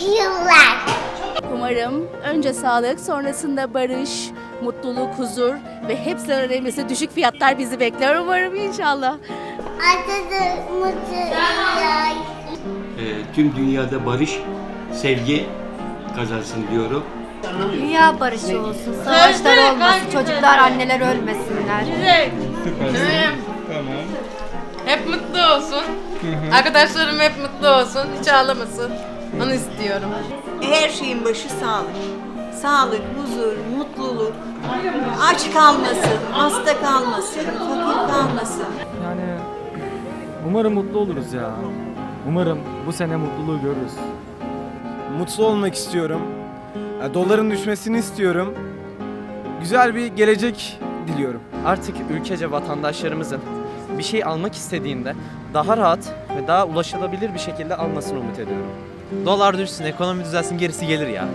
yıllar. Umarım önce sağlık, sonrasında barış, mutluluk, huzur ve hepsinden önemlisi düşük fiyatlar bizi bekler umarım inşallah. Atatürk mutlu yıllar. Ee, tüm dünyada barış, sevgi kazansın diyorum. Dünya barışı olsun, savaşlar olmasın, çocuklar, anneler ölmesinler. Tamam. Hep mutlu olsun. Arkadaşlarım hep mutlu olsun. Hiç ağlamasın. Onu istiyorum. Her şeyin başı sağlık. Sağlık, huzur, mutluluk. Aç kalmasın, hasta kalmasın, fakir kalmasın. Yani umarım mutlu oluruz ya. Umarım bu sene mutluluğu görürüz. Mutlu olmak istiyorum. Doların düşmesini istiyorum. Güzel bir gelecek diliyorum. Artık ülkece vatandaşlarımızın bir şey almak istediğinde daha rahat ve daha ulaşılabilir bir şekilde almasını umut ediyorum. Dolar düşsün, ekonomi düzelsin gerisi gelir ya.